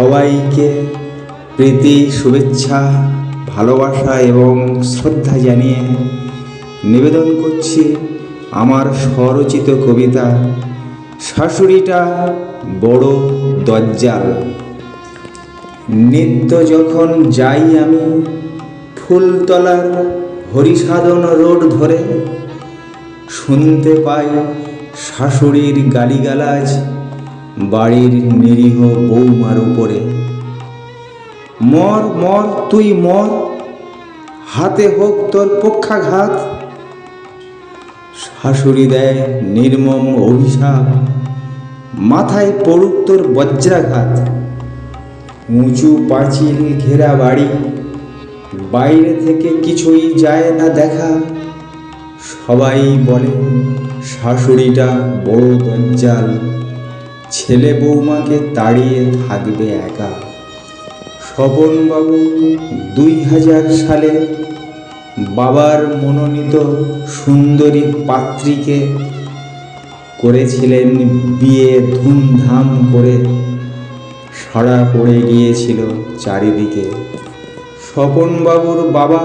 সবাইকে প্রীতি, শুভেচ্ছা, ভালোবাসা এবং শ্রদ্ধা জানিয়ে নিবেদন করছি আমার স্বরচিত কবিতা, শাশুড়িটা বড় দজ্জাল। নিত্য যখন যাই আমি ফুলতলার হরিসাধন রোড ধরে, শুনতে পাই শাশুড়ির গালিগালাজ বাড়ির নিরীহ বৌমার উপরে। মর মর, তুই মর, হাতে হোক তোর পক্ষাঘাত। শাশুড়ি দেয় নির্মম অভিশাপ, মাথায় পড়ুক তোর বজ্রাঘাত। উঁচু পাঁচিল ঘেরা বাড়ি, বাইরে থেকে কিছুই যায় না দেখা। সবাই বলে, শাশুড়িটা বড় দজ্জাল। ছেলে বৌমাকে তাড়িয়ে থাকবে একা। স্বপনবাবু দুই হাজার সালে বাবার মনোনীত সুন্দরী পাত্রীকে করেছিলেন বিয়ে ধুমধাম করে সাড়া পড়ে গিয়েছিল চারিদিকে। স্বপনবাবুর বাবা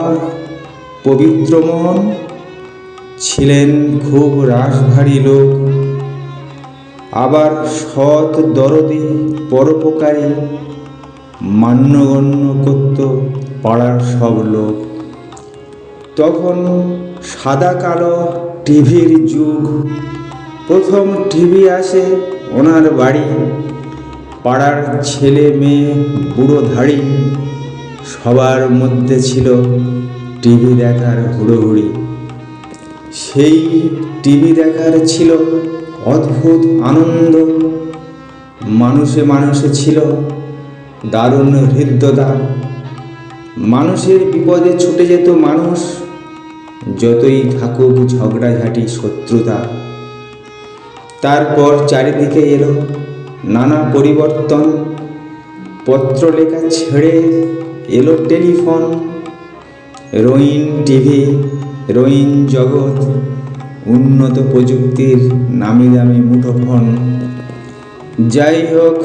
পবিত্রমোহন ছিলেন খুব রাশভারী লোক। আবার সৎ দরদি পরোপকারী মান্যগণ্য করত পাড়ার সব লোক। তখন সাদা কালো টিভির যুগ। প্রথম টিভি আসে ওনার বাড়ি। পাড়ার ছেলে মেয়ে, বুড়ো ধাড়ি, সবার মধ্যে ছিল টিভি দেখার হুড়োহুড়ি। সেই টিভি দেখার ছিল অদ্ভুত আনন্দ। মানুষে মানুষে ছিল দারুণ হৃদ্যতা। মানুষের বিপদে ছুটে যেত মানুষ, যতই থাকুক ঝগড়াঝাটি শত্রুতা। তারপর চারিদিকে এলো নানা পরিবর্তন। পত্র লেখা ছেড়ে এলো টেলিফোন, রঙিন টিভি, রঙিন জগৎ। উন্নত প্রযুক্তির নামি দামি মুঠোফোন। যাই হোক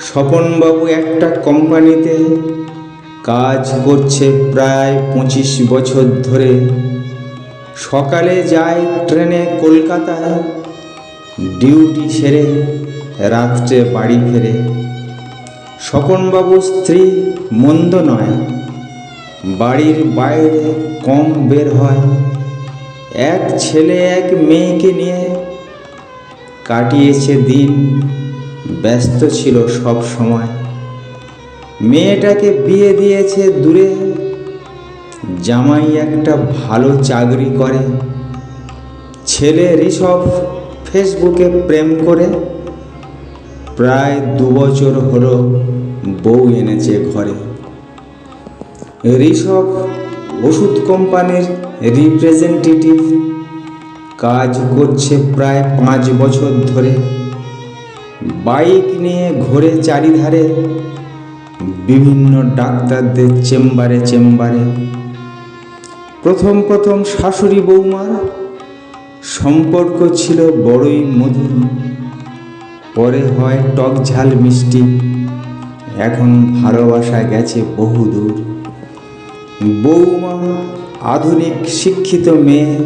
স্বপনবাবু একটা কোম্পানিতে কাজ করছে প্রায় পঁচিশ বছর ধরে। সকালে যায় ট্রেনে কলকাতায়, ডিউটি সেরে রাত্রে বাড়ি ফেরে। স্বপনবাবুর স্ত্রী মন্দ নয়, বাড়ির বাইরে কম বের হয়। এক ছেলে এক মেয়েকে নিয়ে কাটিয়েছে দিন, ব্যস্ত ছিল সব সময়। মেয়েটাকে বিয়ে দিয়েছে দূরে, জামাই একটা ভালো চাকরি করে। ছেলে ঋষভ ফেসবুকে প্রেম করে। প্রায় দু বছর হলো বউ এনেছে ঘরে। ঋষভ ওষুধ কোম্পানির রিপ্রেজেন্টেটিভ কাজ করছে প্রায় পাঁচ বছর ধরে। বাইক নিয়ে ঘোরে চারিধারে, বিভিন্ন ডাক্তারদের চেম্বারে চেম্বারে। প্রথম প্রথম শাশুড়ি বৌমার সম্পর্ক ছিল বড়ই মধুর। পরে হয় টক ঝাল মিষ্টি, এখন ভালোবাসা গেছে বহুদূর। বৌমা, আধুনিক শিক্ষিত মেয়ে,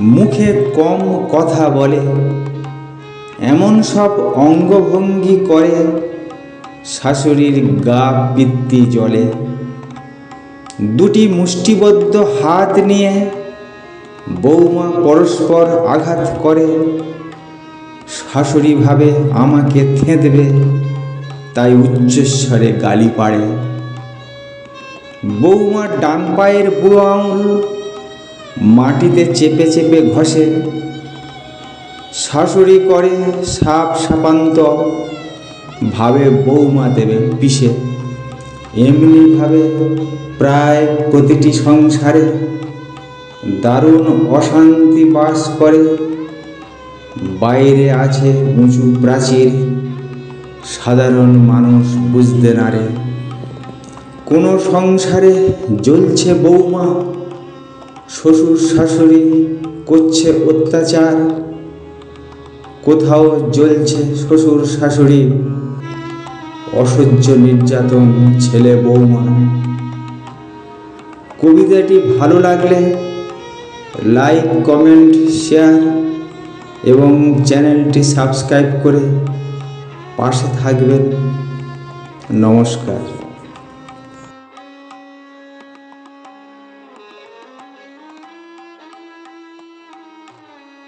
মুখে কম কথা বলে, এমন সব অঙ্গভঙ্গি করে, শাশুড়ির গা পিত্তি জলে দুটি মুষ্টিবদ্ধ হাত নিয়ে বৌমা পরস্পর আঘাত করে। শাশুড়ি ভাবে আমাকে থেঁতবে, তাই উচ্চস্বরে গালি পাড়ে। বৌমা ডান পায়ের বুড়ো আঙুল মাটিতে চেপে চেপে ঘষে। শাশুড়ি করে সাপ সাপান্ত, ভাবে বৌমা দেবে পিষে এমনিভাবে প্রায় প্রতিটি সংসারে দারুণ অশান্তি বাস করে। বাইরে আছে উঁচু প্রাচীর, সাধারণ মানুষ বুঝতে নারে কোনো সংসারে জ্বলছে বৌমা, শ্বশুর শাশুড়ি করছে অত্যাচার, কোথাও জ্বলছে শ্বশুর শাশুড়ি, অসহ্য নির্যাতন ছেলে বৌমা। কবিতাটি ভালো লাগলে লাইক কমেন্ট শেয়ার এবং চ্যানেলটি সাবস্ক্রাইব করে পাশে থাকবেন। নমস্কার।